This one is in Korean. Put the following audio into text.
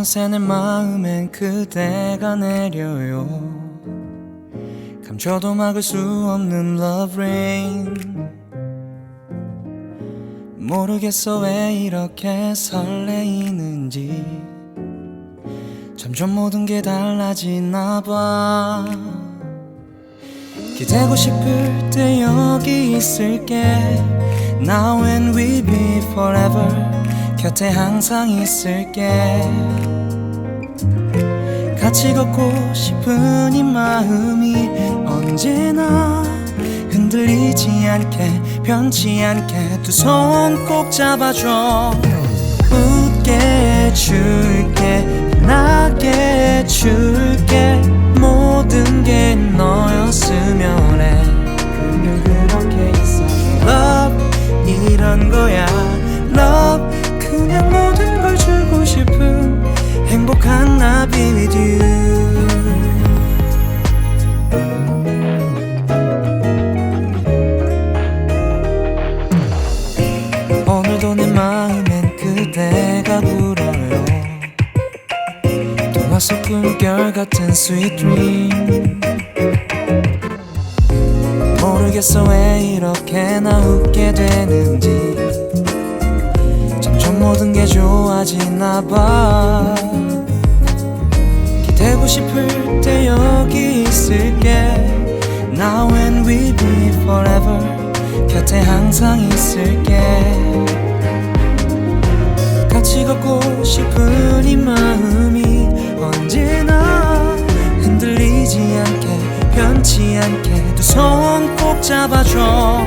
어느새 내 마음엔 그대가 내려요. 감춰도 막을 수 없는 love rain. 모르겠어 왜 이렇게 설레이는지. 점점 모든 게 달라지나 봐. 기대고 싶을 때 여기 있을게. Now and we be forever 곁에 항상 있을게. 같이 걷고 싶은 이 마음이 언제나 흔들리지 않게 변치 않게 두 손 꼭 잡아줘. 웃게 해줄게 나게 해줄게. 모든 게 너였으면 해. 그냥 그렇게 있어줘 Love 이런 거야 싶은 행복한 나 be with you 오늘도 내 마음엔 그대가 불어요. 동화 속 꿈결 같은 sweet dream. 모르겠어 왜 이렇게 나 웃게 되는지. 점점 모든 게 좋아 지나 봐. 기대고 싶을 때 여기 있을게. Now and we be forever. 곁에 항상 있을게. 같이 걷고 싶은 이 마음이 언제나 흔들리지 않게 변치 않게 두 손 꼭 잡아줘